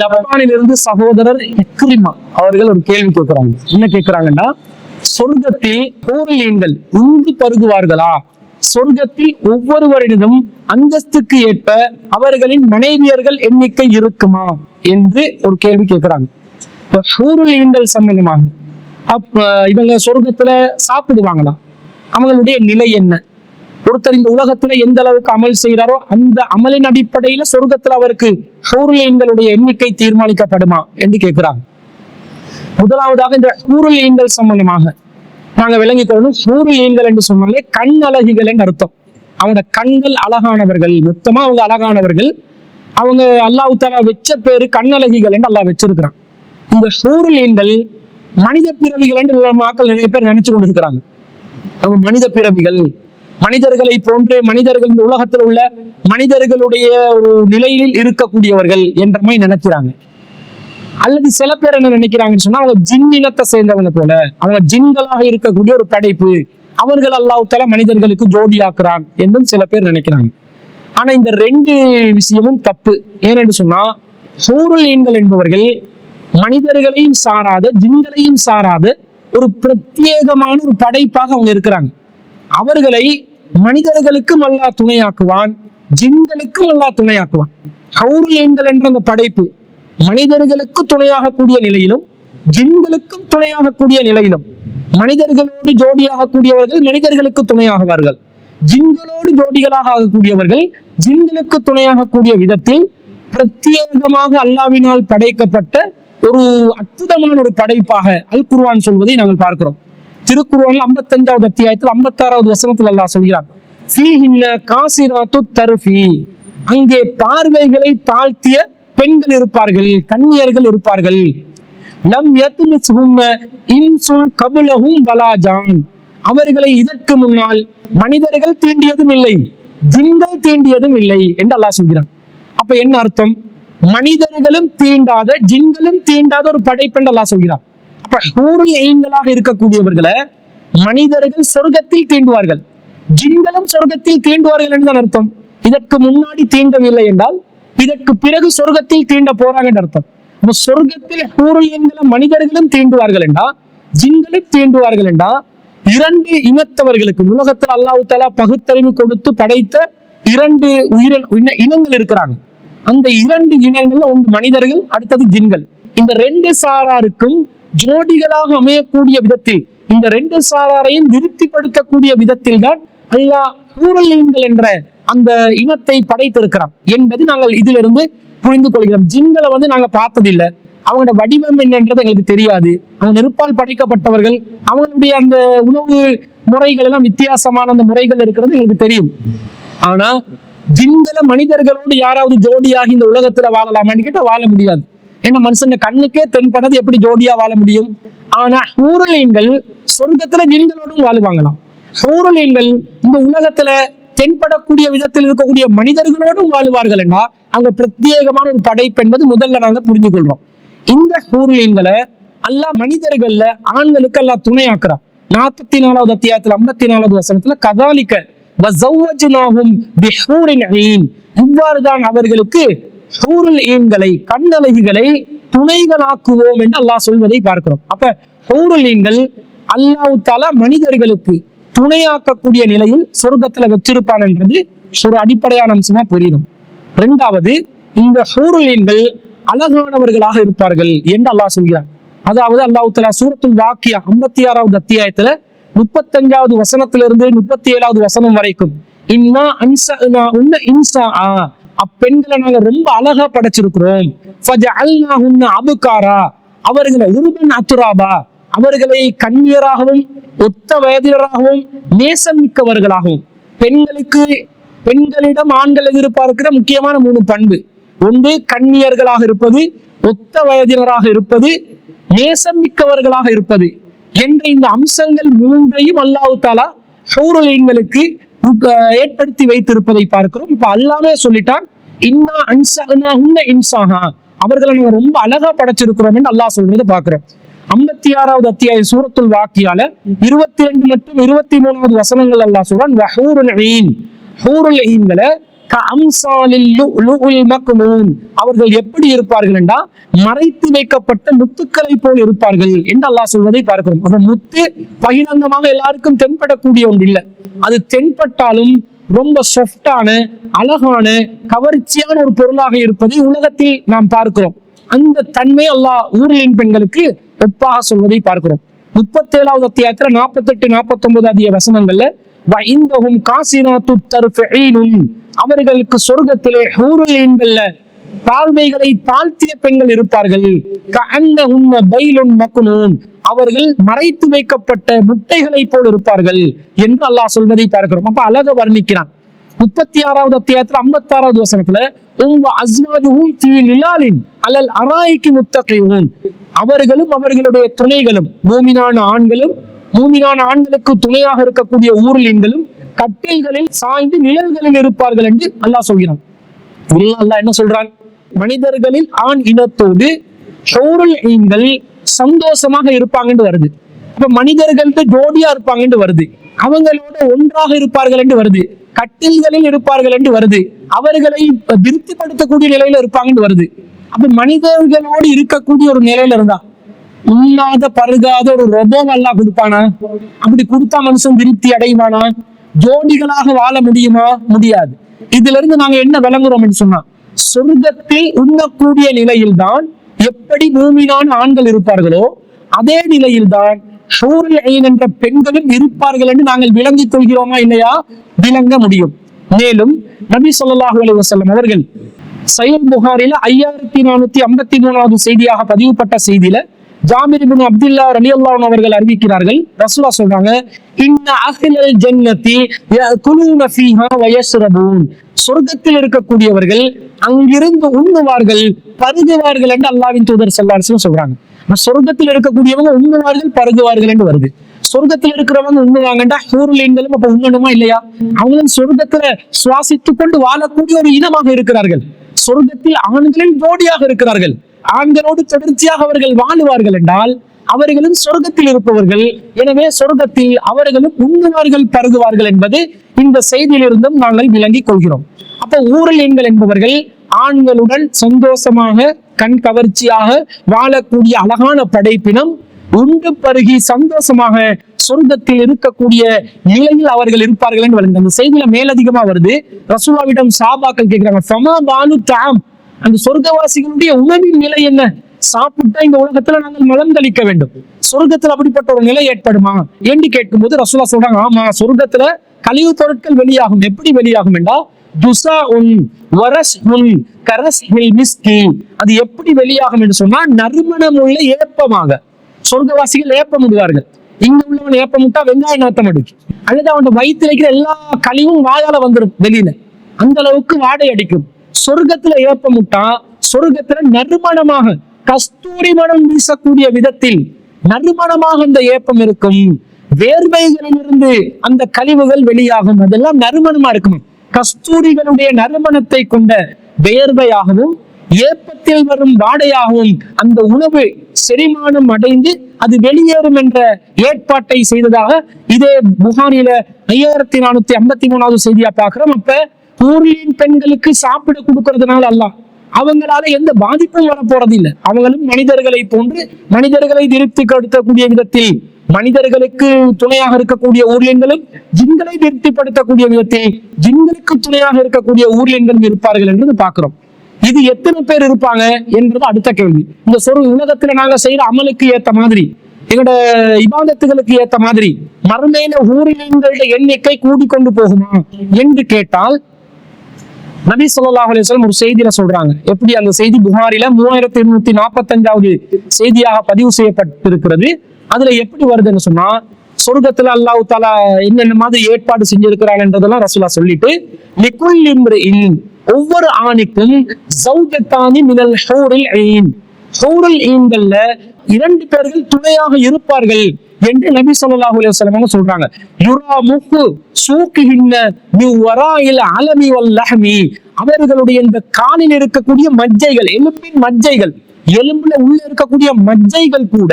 ஜப்பானில் இருந்து சகோதரர் இக்ரிமா அவர்கள் ஒரு கேள்வி கேட்கிறாங்க. என்ன கேட்கிறாங்கன்னா சொர்க்கத்தில் ஊரிலீன்கள் உந்து பருகுவார்களா? சொர்க்கத்தில் ஒவ்வொருவரிடமும் அந்தஸ்துக்கு ஏற்ப அவர்களின் மனைவியர்கள் எண்ணிக்கை இருக்குமா? என்று ஒரு கேள்வி கேட்கிறாங்க. இப்ப ஊருலீன்கள் சம்பந்தமாக அப்ப இவங்க சொர்க்கத்துல சாப்பிடுவாங்களா? அவங்களுடைய நிலை என்ன? ஒருத்தர் இந்த உலகத்துல எந்த அளவுக்கு அமல் செய்யறாரோ அந்த அமலின் அடிப்படையில சொர்க்கத்துல அவருக்கு ஹூருலீன்களுடைய எண்ணிக்கை தீர்மானிக்கப்படுமா என்று கேட்கிறாங்க முதலாவதாக இந்த ஹூருலீன்கள் சம்பந்தமாக நாங்க விளங்கிக் கொள்ளணும். ஹூருலீன்கள் என்று சொன்னாலே கண் அழகிகள் என்று அர்த்தம். அவனோட கண்கள் அழகானவர்கள் மொத்தமா அவங்க அழகானவர்கள். அவங்க அல்லாஹ் தாலா வச்ச பேரு கண்ணழகிகள் என்று அல்லாஹ் வச்சிருக்கிறான். இந்த சூரியன்கள் மனித பிறவிகள் என்று மக்கள் நிறைய பேர் நினைச்சு கொண்டிருக்கிறாங்க. அவங்க மனித பிறவிகள் மனிதர்களை போன்று மனிதர்கள் இந்த உலகத்தில் உள்ள மனிதர்களுடைய ஒரு நிலையில் இருக்கக்கூடியவர்கள் என்ற மாதிரி நினைக்கிறாங்க. அல்லது சில பேர் என்ன நினைக்கிறாங்கன்னு சொன்னா அவங்க ஜின் இனத்தை சேர்ந்தவங்க போல அவங்க ஜின்களாக இருக்கக்கூடிய ஒரு படைப்பு அவர்கள் அல்லாவுத்தல மனிதர்களுக்கு ஜோடியாக்குறான் என்றும் சில பேர் நினைக்கிறாங்க. ஆனா இந்த ரெண்டு விஷயமும் தப்பு. ஏனென்று சொன்னா சூழல் என்பவர்கள் மனிதர்களையும் சாராத ஜின்களையும் சாராத ஒரு பிரத்யேகமான ஒரு படைப்பாக அவங்க இருக்கிறாங்க. அவர்களை மனிதர்களுக்கும் அல்லாஹ் துணையாக்குவான் ஜின்களுக்கும் அல்லா துணையாக்குவான். ஹவுரியன்கள் என்ற அந்த படைப்பு மனிதர்களுக்கு துணையாகக்கூடிய நிலையிலும் ஜின்களுக்கும் துணையாகக்கூடிய நிலையிலும் மனிதர்களோடு ஜோடியாகக்கூடியவர்கள் மனிதர்களுக்கு துணையாகுவார்கள். ஜின்களோடு ஜோடிகளாக ஆகக்கூடியவர்கள் ஜின்களுக்கு துணையாகக்கூடிய விதத்தில் பிரத்யேகமாக அல்லாவினால் படைக்கப்பட்ட ஒரு அற்புதமான ஒரு படைப்பாக அல் குர்வான் சொல்வதை நாங்கள் பார்க்கிறோம். திருக்குறள் ஐம்பத்தஞ்சாவது அத்தியாயத்தில் ஐம்பத்தாறாவது வசனத்தில் அல்லா சொல்கிறார் காசிராத்து தருஃபி. அங்கே பார்வைகளை தாழ்த்திய பெண்கள் இருப்பார்கள் கன்னியர்கள் இருப்பார்கள். லம் யத்மிஸ்ஹுன்ன இன்சுன் கபுலஹும் வலாஜான் அவர்களை இதற்கு முன்னால் மனிதர்கள் தீண்டியதும் இல்லை ஜின்கள் தீண்டியதும் இல்லை என்று அல்லாஹ் சொல்கிறான். அப்ப என்ன அர்த்தம்? மனிதர்களும் தீண்டாத ஜின்களும் தீண்டாத ஒரு படைப்பென்று அல்லாஹ் சொல்கிறான். அப்ப ஹூரி ஐங்களாக இருக்கக்கூடியவர்களை மனிதர்கள் சொர்க்கத்தில் தீண்டுவார்கள். ஜின்களும் சொர்க்கத்தில் தீண்டுவார்கள் என்று அர்த்தம். இதற்கு முன்னாடி தீண்டவில்லை என்றால் இதற்கு பிறகு சொர்க்கத்தில் தீண்ட போறாங்க என்று அர்த்தம். அப்ப சொர்க்கத்தில் ஹூரியன்களை மனிதர்களும் தீண்டுவார்கள் என்றா ஜின்களும் தீண்டுவார்கள் என்றா இரண்டு இனத்தவர்களுக்கு உலகத்தில் அல்லாஹ் தஆலா பகுத்தறிவு கொடுத்து படைத்த இரண்டு உயிர இனங்கள் இருக்கிறாங்க. அந்த இரண்டு இனங்கள்ல ஒன்று மனிதர்கள் அடுத்தது ஜின்கள். இந்த ரெண்டு சாராருக்கும் ஜோடிகளாக அமையக்கூடிய விதத்தில் இந்த ரெண்டு சாராரையும் திருப்திப்படுத்தக்கூடிய விதத்தில் தான் அல்லாஹ் ஊரலியன்கள் என்ற அந்த இனத்தை படைத்திருக்கிறான் என்பது நாங்கள் இதிலிருந்து புரிந்து கொள்கிறோம். ஜின்களை வந்து நாங்கள் பார்த்ததில்லை. அவங்களோட வடிவம் என்னன்றது எங்களுக்கு தெரியாது. அவங்க நெருப்பால் படைக்கப்பட்டவர்கள். அவங்களுடைய அந்த உணவு முறைகள் எல்லாம் வித்தியாசமான அந்த முறைகள் இருக்கிறது எங்களுக்கு தெரியும். ஆனா ஜின்கள மனிதர்களோடு யாராவது ஜோடியாகி இந்த உலகத்துல வாழலாமான்னு கேட்டால் வாழ முடியாது. ஏன்னா மனுஷன் கண்ணுக்கே தென்படாது எப்படி ஜோடியா வாழ முடியும்? ஆனா ஊரலீன்கள் சொர்க்கத்துல நீங்களோடும் வாழ்வாங்களாம். ஊரலீன்கள் இந்த உலகத்துல தென்படக்கூடிய விதத்தில் இருக்கக்கூடிய மனிதர்களோடும் வாழ்வார்கள் என்றா அங்க பிரத்யேகமான ஒரு படைப்பு என்பது முதல்ல நாங்க புரிஞ்சு கொள்றோம் இந்த ஊர்லீன்களை அல்லாஹ் மனிதர்கள்ல ஆண்களுக்கு அல்லா துணையாக்குறான். நாற்பத்தி நாலாவது அத்தியாயத்துல ஐம்பத்தி நாலாவது வசனத்துல கதாலிக்க இவ்வாறுதான் அவர்களுக்கு ஹூருல் ஈன்களை கண்ணழகிகளை துணைகளாக்குவோம் என்று அல்லாஹ் சொல்வதை பார்க்கிறோம். அப்ப ஹூருல் ஈன்கள் அல்லாஹ் தாலா மனிதர்களுக்கு துணையாக்கக்கூடிய நிலையில் சொர்க்கத்துல வச்சிருப்பான் என்றது ஒரு அடிப்படையான அம்சமா புரியணும் இரண்டாவது இந்த ஹூருலீன்கள் அழகானவர்களாக இருப்பார்கள் என்று அல்லாஹ் சொல்கிறார் அதாவது அல்லாஹு தலா சூரத்துல் வாக்கியா ஐம்பத்தி ஆறாவது அத்தியாயத்துல முப்பத்தஞ்சாவது வசனத்திலிருந்து முப்பத்தி ஏழாவது வசனம் வரைக்கும் இன்னா அன்சா உன்ன இன்சா ஆ அப்பெண்களை நாங்க ரொம்ப அழகா படைச்சிருக்கிறோம். ஃபஜஅல்னாஹுன்ன அபுகாரா. அவர்களை உருபன் அத்துராபா. அவர்களை கண்ணியராகவும் ஒத்த வயதினராகவும் நேசம் மிக்கவர்களாகவும் பெண்களுக்கு பெண்களிடம் ஆண்கள் எதிர்பார்க்கிற முக்கியமான மூணு பண்பு. ஒன்று கண்ணியர்களாக இருப்பது ஒத்த வயதினராக இருப்பது நேசம் மிக்கவர்களாக இருப்பது. என்ற இந்த அம்சங்கள் மூன்றையும் அல்லாவுத்தாலா தாலா ஏற்படுத்தி வைத்திருப்பதை பார்க்கிறோம். இப்ப அல்லாமே சொல்லிட்டான் இன்னா அன்சா உன்ன இன்சாஹா. அவர்களை நம்ம ரொம்ப அழகா படைச்சிருக்கிறோம் என்று அல்லாஹ் சொல்றதை பாக்குறோம் ஐம்பத்தி ஆறாவது அத்தியாய சூரத்துல் வாக்கியால இருபத்தி ரெண்டு மற்றும் இருபத்தி மூணாவது வசனங்கள் அல்லாஹ் சொல்றான் வஹூருல் ஹூருல் ஈன்களை அவர்கள் எப்படி இருப்பார்கள் என்றால் மறைத்து வைக்கப்பட்ட முத்துக்களை போல் இருப்பார்கள் என்று அல்லாஹ் சொல்வதை பார்க்கிறோம். முத்து பகிரங்கமாக எல்லாருக்கும் தென்படக்கூடிய ஒன்று இல்லை. அது தென்பட்டாலும் ரொம்ப சாஃப்டான அழகான கவர்ச்சியான ஒரு பொருளாக இருப்பதை உலகத்தில் நாம் பார்க்கிறோம். அந்த தன்மை அல்லாஹ் ஊரின் பெண்களுக்கு ஒப்பாக சொல்வதை பார்க்கிறோம். முப்பத்தேழாவது அத்தியாயத்துல நாற்பத்தெட்டு நாற்பத்தி ஒன்பது அதிக வசனங்கள்ல வைந்தகும் காசினாத்து தருஃபீனும் அவர்களுக்கு சொர்க்கத்திலே ஹூருலீன்கள்ல தாழ்மைகளை தாழ்த்திய பெண்கள் இருப்பார்கள். கஅன்ன உம்ம பைலுன் மக்குனூன் அவர்கள் மறைத்து வைக்கப்பட்ட முட்டைகளை போல் இருப்பார்கள் என்று அல்லாஹ் சொல்வதை பார்க்கிறோம். அப்ப அழக வர்ணிக்கிறான். முப்பத்தி ஆறாவது அத்தியாயத்துல ஐம்பத்தி ஆறாவது வசனத்துல உங்க அஸ்வாஜுவும் தீ நிலாலின் அலல் அராய்க்கு முத்தகையும் அவர்களும் அவர்களுடைய துணைகளும் பூமினான ஆண்களும் பூமினான ஆண்களுக்கு துணையாக இருக்கக்கூடிய ஊர்லீன்களும் கட்டில்களில் சாய்ந்து நிழல்களில் இருப்பார்கள் என்று அல்லாஹ் சொல்கிறான். அல்லாஹ் என்ன சொல்றான்? மனிதர்களில் ஆண் இனத்தோடு ஷோருல் ஈன்கள் சந்தோஷமாக இருப்பாங்கன்னு வருது. இப்ப மனிதர்கள்ட்ட ஜோடியா இருப்பாங்கன்னு வருது. அவங்களோட ஒன்றாக இருப்பார்கள் என்று வருது. கட்டில்களில் இருப்பார்கள் என்று வருது. அவர்களை திருப்திப்படுத்தக்கூடிய நிலையில இருப்பாங்கன்னு வருது. அப்ப மனிதர்களோடு இருக்கக்கூடிய ஒரு நிலையில இருந்தா இல்லாத பருகாத ஒரு ரொபோ நல்லா கொடுப்பானா? அப்படி கொடுத்தா மனுஷன் திருப்தி அடைவானா? ஜோடிகளாக வாழ முடியுமா? முடியாது. இதுல இருந்து நாங்க என்ன விளங்குறோம் சொன்னா சொர்க்கத்தில் உண்ணக்கூடிய நிலையில்தான் எப்படி பூமியிலான ஆண்கள் இருப்பார்களோ அதே நிலையில்தான் ஷூரில் ஐன் என்ற பெண்களும் இருப்பார்கள் என்று நாங்கள் விளங்கிக் கொள்கிறோமா இல்லையா? விளங்க முடியும். மேலும் நபி சொல்லாஹு அலி வசல்லம் அவர்கள் சையல் புகாரில ஐயாயிரத்தி நானூத்தி ஐம்பத்தி மூணாவது செய்தியாக பதிவுப்பட்ட செய்தியில ஜாமிர் அப்துல்லா ரலியல்லாஹு அல்லாஹ் அவர்கள் அறிவிக்கிறார்கள். ரசூலா சொல்றாங்க இன்ன அஹ்லல் ஜன்னதி யகுலூன ஃபீஹா வயஸ்ரபூன். சொர்க்கத்தில் இருக்கக்கூடியவர்கள் அங்கிருந்து உண்ணுவார்கள் பருகுவார்கள் என்று அல்லாஹ்வின் தூதர் ஸல்லல்லாஹு சொல்றாங்க. சொர்க்கத்தில் இருக்கக்கூடியவங்க உண்ணுவார்கள் பருகுவார்கள் என்று வருது. சொர்க்கத்தில் இருக்கிறவங்க உண்ணுவாங்கண்டா ஹூர்லீன்களும் அப்ப உண்ணணுமா இல்லையா? அவங்களும் சொர்க்கத்துல சுவாசித்துக் கொண்டு வாழக்கூடிய ஒரு இனமாக இருக்கிறார்கள். சொர்க்கத்தில் ஆண்களின் ஜோடியாக இருக்கிறார்கள். ஆண்களோடு தொடர்ச்சியாக அவர்கள் வாழுவார்கள் என்றால் அவர்களும் சொர்க்கத்தில் இருப்பவர்கள். எனவே சொர்க்கத்தில் அவர்களும் உண்ணுவார்கள் பருகுவார்கள் என்பது இந்த செய்தியிலிருந்தும் நாங்கள் விளங்கிக் கொள்கிறோம். அப்ப எண்கள் என்பவர்கள் ஆண்களுடன் சந்தோஷமாக கண் கவர்ச்சியாக வாழக்கூடிய அழகான படைப்பினம் உண்டு பருகி சந்தோஷமாக சொர்க்கத்தில் இருக்கக்கூடிய நிலையில் அவர்கள் இருப்பார்கள் என்று வருது அந்த செய்தியில மேலதிகமா வருது. ரசூலாவிடம் சாபாக்கள் கேட்கிறாங்க அந்த சொர்க்கவாசிகளுடைய உணவின் நிலை என்ன? சாப்பிட்டா இந்த உலகத்துல நாங்கள் மலம் கழிக்க வேண்டும். சொர்க்கத்துல அப்படிப்பட்ட ஒரு நிலை ஏற்படுமா? என்று கேட்கும்போது ரசூலா சொல்றாங்க ஆமா சொர்க்கத்துல கழிவு பொருட்கள் வெளியாகும். எப்படி வெளியாகும் என்றால் துசா உன் வரஸ் உன் கரஸ் மிஸ்கி. அது எப்படி வெளியாகும் என்று சொன்னா நறுமணமுள்ள ஏப்பமாக. சொர்க்கவாசிகள் ஏப்பம் விடுவார்கள் இங்க உள்ளவன் ஏப்பம் விட்டா வெங்காய நாத்தம் அடிக்கும். அல்லது அவன் வயிற்று இருக்கிற எல்லா கழிவும் வாயால வந்துடும் வெளியில. அந்த அளவுக்கு வாடை அடிக்கும். சொர்க்கத்துல ஏப்பமுட்டா சொர்க்கத்துல நறுமணமாக கஸ்தூரி மனம் வீசக்கூடிய விதத்தில் நறுமணமாக அந்த ஏப்பம் இருக்கும். வேர்வைகளிலிருந்து அந்த கழிவுகள் வெளியாகும். அதெல்லாம் நறுமணமா இருக்கும்? கஸ்தூரிகளுடைய நறுமணத்தை கொண்ட வேர்வையாகவும் ஏப்பத்தில் வரும் வாடையாகவும் அந்த உணவு செரிமானம் அடைந்து அது வெளியேறும் என்ற ஏற்பாட்டை செய்ததாக இதே புகாரில ஐயாயிரத்தி நானூத்தி ஐம்பத்தி மூணாவது செய்தியா பாக்குறோம் அப்ப ஊர்லின் பெண்களுக்கு சாப்பிட கொடுக்கறதுனால அல்ல. அவங்களால எந்த பாதிப்பும் வர இல்லை அவங்களும் மனிதர்களை போன்று மனிதர்களை திருப்தி கொடுத்தக்கூடிய விதத்தில் மனிதர்களுக்கு துணையாக இருக்கக்கூடிய ஊர்லியன்களும் ஜின்களை திருப்திப்படுத்தக்கூடிய விதத்தில் ஜின்களுக்கு துணையாக இருக்கக்கூடிய ஊர்லியன்களும் இருப்பார்கள் என்று பார்க்கிறோம். இது எத்தனை பேர் இருப்பாங்க என்றது அடுத்த கேள்வி. இந்த சொல் உலகத்துல நாங்க செய்யற அமலுக்கு ஏத்த மாதிரி எங்களோட இபாதத்துகளுக்கு ஏத்த மாதிரி மறுமையில ஊரினங்களுடைய எண்ணிக்கை கூடிக்கொண்டு போகுமா என்று கேட்டால் நபி சொல்லாஹ் அலைஹி ஒரு செய்தியில சொல்றாங்க. எப்படி அந்த செய்தி புகாரில மூவாயிரத்தி இருநூத்தி நாற்பத்தஞ்சாவது செய்தியாக பதிவு செய்யப்பட்டிருக்கிறது. அதுல எப்படி வருதுன்னு சொன்னா சொர்க்கத்துல அல்லாஹ் தாலா என்னென்ன மாதிரி ஏற்பாடு செஞ்சிருக்கிறான் என்றதெல்லாம் ரசூலா சொல்லிட்டு லிகுல் ஒவ்வொரு ஆணிக்கும் சௌகத்தானி மினல் ஹூரில் ஐன் ஹூரில் ஈன்கள்ல இரண்டு பேர்கள் துணையாக இருப்பார்கள் என்று நபி சொல்லாஹு அலைஹி சொல்றாங்க. யுரா முக்கு சூக்குகின்ன வராயில் அலமி வல்லஹமி அவர்களுடைய இந்த காலில் இருக்கக்கூடிய மஜ்ஜைகள் எலும்பின் மஜ்ஜைகள் எலும்புல உள்ள இருக்கக்கூடிய மஜ்ஜைகள் கூட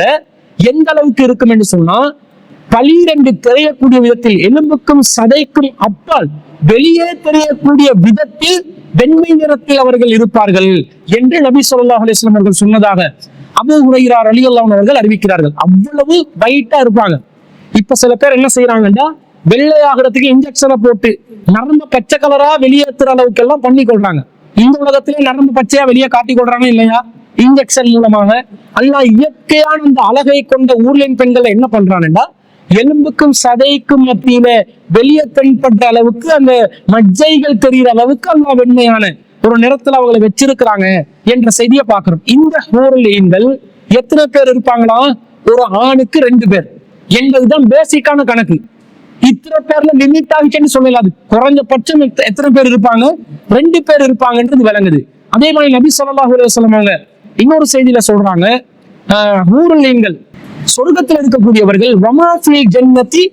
எந்த அளவுக்கு இருக்கும் என்று சொன்னா பளிரென்று தெரியக்கூடிய விதத்தில் எலும்புக்கும் சதைக்கும் அப்பால் வெளியே தெரியக்கூடிய விதத்தில் வெண்மை நிறத்தில் அவர்கள் இருப்பார்கள் என்று நபி சொல்லாஹ் அலிஸ்லாம் அவர்கள் சொன்னதாக அபூ அலி ரலியல்லாஹு அவர்கள் அறிவிக்கிறார்கள். அவ்வளவு வைட்டா இருப்பாங்க. இப்ப சில பேர் என்ன செய்யறாங்கன்னா வெள்ளையாகிறதுக்கு இன்ஜெக்ஷனை போட்டு நரம்பு பச்சை கலரா வெளியேற்றுற அளவுக்கு எல்லாம் பண்ணி கொள்றாங்க. இந்த உலகத்திலே நரம்பு பச்சையா வெளியே காட்டி கொள்றாங்க இல்லையா? இன்ஜெக்ஷன் மூலமாக. அல்லாஹ் இயற்கையான இந்த அழகை கொண்ட ஊர்லின் பெண்களை என்ன பண்றாங்கன்னா எலும்புக்கும் சதைக்கும் மத்தியில வெளியே தென்பட்ட அளவுக்கு அந்த மஜ்ஜைகள் தெரிகிற அளவுக்கு அந்த வெண்மையான ஒரு நிறத்துல அவங்களை வச்சிருக்கிறாங்க என்ற செய்தியை பார்க்கிறோம். இந்த ஹோர்லியன்கள் எத்தனை பேர் இருப்பாங்களா? ஒரு ஆணுக்கு ரெண்டு பேர். என்பதுதான் பேசிக்கான கணக்கு. இத்தனை பேர்ல லிமிட் ஆகிச்சேன்னு சொல்லலாது குறைஞ்சபட்சம் எத்தனை பேர் இருப்பாங்க? ரெண்டு பேர் இருப்பாங்கன்றது விளங்குது. அதே மாதிரி நபி ஸல்லல்லாஹு சொல்லுவாங்க அவங்க இன்னொரு செய்தியில சொல்றாங்க ஆஹ், சொர்க்கத்தில் இருக்கக்கூடியவர்கள் வமாஃபி ஜன்னதி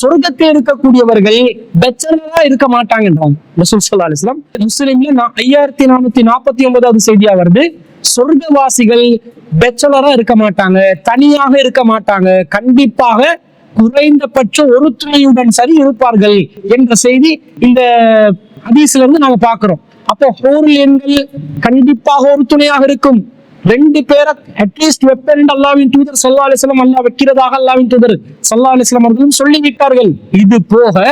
சொர்க்கத்தில் இருக்கக்கூடியவர்கள் பெச்சலரா இருக்க மாட்டாங்கன்றாங்க. ரசூல் ஸல்லல்லாஹு அலைஹி முஸ்லிம்ல ஐயாயிரத்தி நானூத்தி நாற்பத்தி ஒன்பதாவது செய்தியா வருது சொர்க்கவாசிகள் பெச்சலரா இருக்க மாட்டாங்க தனியாக இருக்க மாட்டாங்க கண்டிப்பாக குறைந்தபட்சம் ஒரு துணையுடன் சரி இருப்பார்கள் என்ற செய்தி இந்த ஹதீஸ்ல இருந்து நாங்க பாக்குறோம். அப்போ ஹோர்லியன்கள் கண்டிப்பாக ஒரு துணையாக இருக்கும். ரெண்டு பேரை அட்லீஸ்ட் வெப்பர் அல்லாவின் தூதர் சல்லா அலிஸ்லாம் அல்லா வைக்கிறதாக அல்லாவின் தூதர் சல்லா அலிஸ்லாம் அவர்களும் சொல்லிவிட்டார்கள். இது போக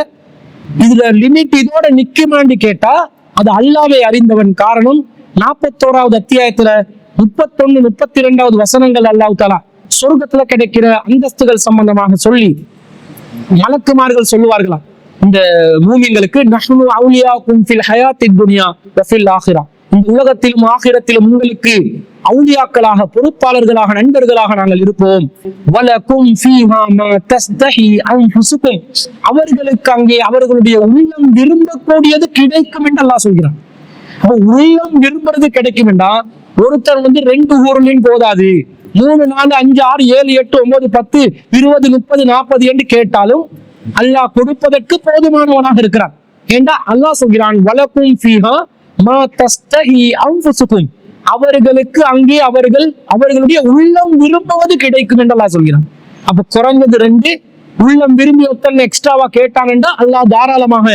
இதுல லிமிட் இதோட நிக்குமான்னு கேட்டா அது அல்லாவை அறிந்தவன் காரணம் நாற்பத்தோராவது அத்தியாயத்துல முப்பத்தொன்னு முப்பத்தி ரெண்டாவது வசனங்கள் அல்லாஹ் தாலா சொர்க்கத்துல கிடைக்கிற அந்தஸ்துகள் சம்பந்தமாக சொல்லி மலக்குமார்கள் சொல்லுவார்களா இந்த பூமிங்களுக்கு நஹ்னு அவுலியா ஃபில் ஹயாத் துன்யா வ ஃபில் இந்த உலகத்திலும் ஆகிரத்திலும் உங்களுக்கு அவுளியாக்களாக பொறுப்பாளர்களாக நண்பர்களாக நாங்கள் இருப்போம். வலக்கும் அவர்களுக்கு அங்கே அவர்களுடைய உள்ளம் விரும்பக்கூடியது கிடைக்கும் என்று அல்லாஹ் சொல்கிறான். அப்ப உள்ளம் விரும்புறது கிடைக்கும் என்றா ஒருத்தர் வந்து ரெண்டு ஊர்லயும் போதாது. மூணு நாலு அஞ்சு ஆறு ஏழு எட்டு ஒன்பது பத்து இருபது முப்பது நாற்பது என்று கேட்டாலும் அல்லாஹ் கொடுப்பதற்கு போதுமானவனாக இருக்கிறான். ஏண்டா? அல்லாஹ் சொல்கிறான் வலக்கும் ஃபீஹா அவர்களுக்கு அங்கே அவர்கள் அவர்களுடைய உள்ளம் விரும்புவது கிடைக்கும் என்று அல்லாஹ் சொல்கிறான். அப்ப குறைஞ்சது ரெண்டு உள்ளம் விரும்பி ஒருத்தன் எக்ஸ்ட்ராவா கேட்டான் கேட்டாங்கன்னா அல்லாஹ் தாராளமாக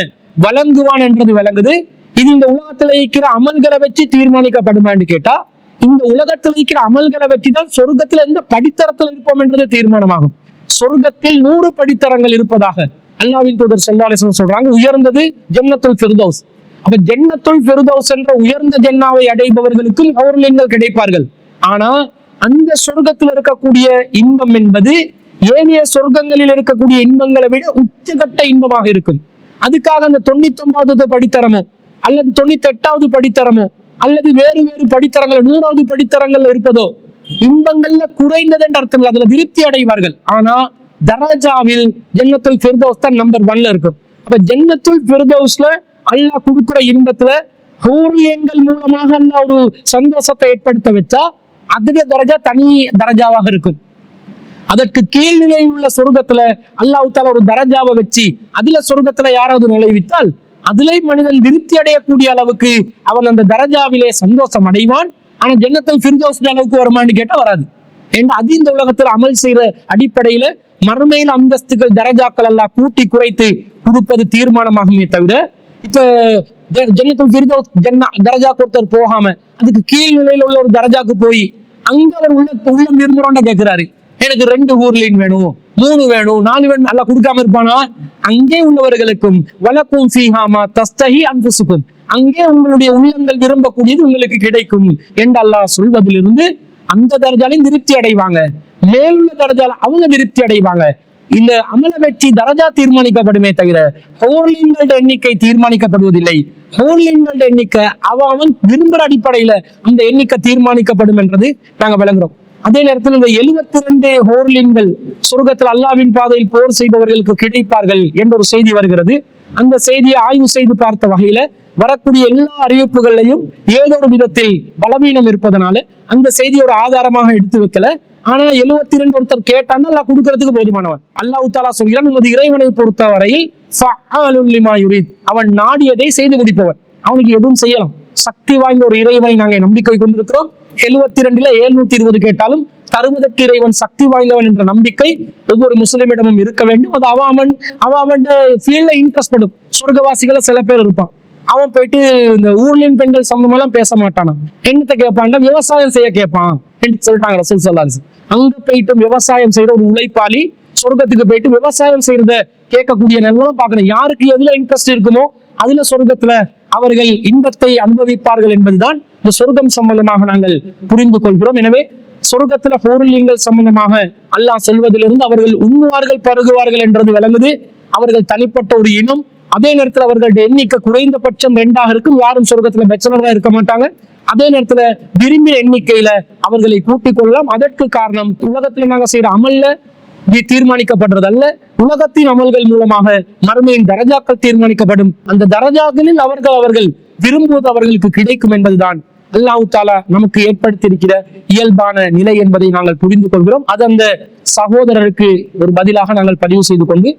வழங்குவான் என்றது விளங்குது. இது இந்த உலகத்துல இருக்கிற அமல்களை வச்சு தீர்மானிக்கப்படுமான்னு கேட்டா இந்த உலகத்தில் இருக்கிற அமல்களை வச்சு தான் சொர்க்கத்துல எந்த படித்தரத்தில் இருப்போம் என்றது தீர்மானமாகும். சொர்க்கத்தில் நூறு படித்தரங்கள் இருப்பதாக அல்லாவின் தூதர் செல்லாலேசன் சொல்றாங்க. உயர்ந்தது ஜன்னத்துல் ஃபிர்தௌஸ். அப்ப ஜென்னத்துள் பெருதோஸ் என்ற உயர்ந்த ஜென்னாவை அடைபவர்களுக்கும் அவர்கள் கிடைப்பார்கள். ஆனா அந்த சொர்க்கத்தில் இருக்கக்கூடிய இன்பம் என்பது ஏனைய சொர்க்கங்களில் இருக்கக்கூடிய இன்பங்களை விட உச்சகட்ட இன்பமாக இருக்கும். அதுக்காக அந்த தொண்ணூத்தி ஒன்பதாவது படித்தரமோ அல்லது தொண்ணூத்தி எட்டாவது படித்தரமோ அல்லது வேறு வேறு படித்தரங்கள் நூறாவது படித்தரங்கள் இருப்பதோ இன்பங்கள்ல குறைந்தது என்ற அர்த்தம் அதுல திருப்தி அடைவார்கள். ஆனா தராஜாவில் ஜென்னத்துல் ஃபிர்தௌஸ் தான் நம்பர் ஒன்ல இருக்கும். அப்ப ஜென்னத்துள் ஃபிர்தௌஸ்ல அல்லாஹ் கொடுக்குற இன்பத்துல ஹூரியங்கள் மூலமாக அல்லாஹ் ஒரு சந்தோஷத்தை ஏற்படுத்த வச்சா அதுல தரஜா தனி தரஜாவாக இருக்கும். அதற்கு கீழ்நிலை உள்ள சொர்க்கத்துல அல்லாஹ் தால ஒரு தரஜாவை வச்சு அதுல சொர்க்கத்துல யாராவது நுழைவித்தால் அதிலே மனிதன் திருப்தி அடையக்கூடிய அளவுக்கு அவன் அந்த தரஜாவிலே சந்தோஷம் அடைவான். ஆனா ஜன்னத்தில் ஃபிர்தௌஸ் அளவுக்கு வருமான்னு கேட்டா வராது. ஏன்னா அது இந்த உலகத்துல அமல் செய்யற அடிப்படையில மறுமையில் அந்தஸ்துகள் தரஜாக்கள் எல்லாம் கூட்டி குறைத்து கொடுப்பது தீர்மானமாகுமே தவிர இப்ப ஜ- ஜன்னத்துல் ஜன்னா தரஜாக்கு ஒருத்தர் போகாம அதுக்கு கீழ் நிலையில உள்ள ஒரு தரஜாக்கு போய் அங்க அவர் உள்ள உள்ளம் விரும்புறோம்னு கேட்கிறாரு எனக்கு ரெண்டு ஊர்லின் வேணும் மூணு வேணும் நாலு வேணும் நல்லா கொடுக்காம இருப்பானா? அங்கே உள்ளவர்களுக்கும் வலக்கும் ஃபீஹாமா தஸ்தகி அன்புசுக்கும் அங்கே உங்களுடைய உள்ளங்கள் விரும்பக்கூடியது உங்களுக்கு கிடைக்கும் என்று அல்லாஹ் சொல்வதிலிருந்து அந்த தரஜாலையும் திருப்தி அடைவாங்க. மேலுள்ள தரஜால அவங்க திருப்தி அடைவாங்க. இந்த அமல வெற்றி தரஜா தீர்மானிக்கப்படுமே தவிர ஹோர்லின்களோட எண்ணிக்கை தீர்மானிக்கப்படுவதில்லை. ஹோர்லின்களோட எண்ணிக்கை அவ அவன் விரும்புற அடிப்படையில அந்த எண்ணிக்கை தீர்மானிக்கப்படும் என்றது நாங்க விளங்குறோம். அதே நேரத்தில் இந்த எழுபத்தி ரெண்டு ஹோர்லின்கள் சொர்க்கத்தில் அல்லாவின் பாதையில் போர் செய்பவர்களுக்கு கிடைப்பார்கள் என்ற ஒரு செய்தி வருகிறது. அந்த செய்தியை ஆய்வு செய்து பார்த்த வகையில வரக்கூடிய எல்லா அறிவிப்புகளையும் ஏதோ ஒரு விதத்தில் பலவீனம் இருப்பதனால அந்த செய்தியை ஒரு ஆதாரமாக எடுத்து வைக்கல. ஆனா எழுபத்தி ரெண்டு ஒருத்தர் கேட்டான்னா அல்லாஹ் கொடுக்கறதுக்கு போதுமானவன். அல்லாஹ் தாலா சொல்கிறான் உமது இறைவனை பொறுத்தவரையில் அவன் நாடியதை செய்து முடிப்பவன். அவனுக்கு எதுவும் செய்யலாம். சக்தி வாய்ந்த ஒரு இறைவனை நாங்கள் நம்பிக்கை கொண்டிருக்கிறோம். எழுபத்தி ரெண்டுல எழுநூத்தி இருபது கேட்டாலும் தருவதற்கு இறைவன் சக்தி வாய்ந்தவன் என்ற நம்பிக்கை ஒவ்வொரு முஸ்லிமிடமும் இருக்க வேண்டும். அது அவன் அவன் அவன் அவன் ஃபீல்ட்ல இன்ட்ரெஸ்ட் படும். சொர்க்கவாசிகள சில பேர் இருப்பான். அவன் போயிட்டு இந்த ஊர்லின் பெண்கள் சம்பந்தம் எல்லாம் பேச மாட்டானா? என்னத்த கேட்பான்டா விவசாயம் செய்ய கேட்பான் சொல்லிட்டாங்க ரசூல் சொல்லாஸ் அங்க போயிட்டு விவசாயம் செய்யற ஒரு உழைப்பாளி சொர்க்கத்துக்கு போயிட்டு விவசாயம் செய்யறத கேட்கக்கூடிய நிலைமை பாக்கணும் யாருக்கு எதுல இன்ட்ரெஸ்ட் இருக்குமோ அதுல சொர்க்கத்துல அவர்கள் இன்பத்தை அனுபவிப்பார்கள் என்பதுதான் இந்த சொர்க்கம் சம்பந்தமாக நாங்கள் புரிந்து கொள்கிறோம். எனவே சொர்க்கத்துல ஹோரலியங்கள் சம்பந்தமாக அல்லாஹ் செல்வதிலிருந்து அவர்கள் உண்ணுவார்கள் பருகுவார்கள் என்றது விளங்குது. அவர்கள் தனிப்பட்ட ஒரு இனம் அதே நேரத்தில் அவர்களுடைய எண்ணிக்கை குறைந்தபட்சம் ரெண்டாக இருக்கும். யாரும் சொர்க்கத்துல பெச்சலரா இருக்க மாட்டாங்க. அதே நேரத்துல விரும்பின எண்ணிக்கையில அவர்களை கூட்டிக் கொள்ளலாம். அதற்கு காரணம் உலகத்துல நாங்க செய்யற அமல்ல தீர்மானிக்கப்படுறது அல்ல. உலகத்தின் அமல்கள் மூலமாக மறுமையின் தரஜாக்கள் தீர்மானிக்கப்படும். அந்த தரஜாக்களில் அவர்கள் அவர்கள் விரும்புவது அவர்களுக்கு கிடைக்கும் என்பதுதான். அல்லாஹு தாலா நமக்கு ஏற்படுத்தியிருக்கிற இயல்பான நிலை என்பதை நாங்கள் புரிந்து கொள்கிறோம். அது அந்த சகோதரருக்கு ஒரு பதிலாக நாங்கள் பதிவு செய்து கொண்டு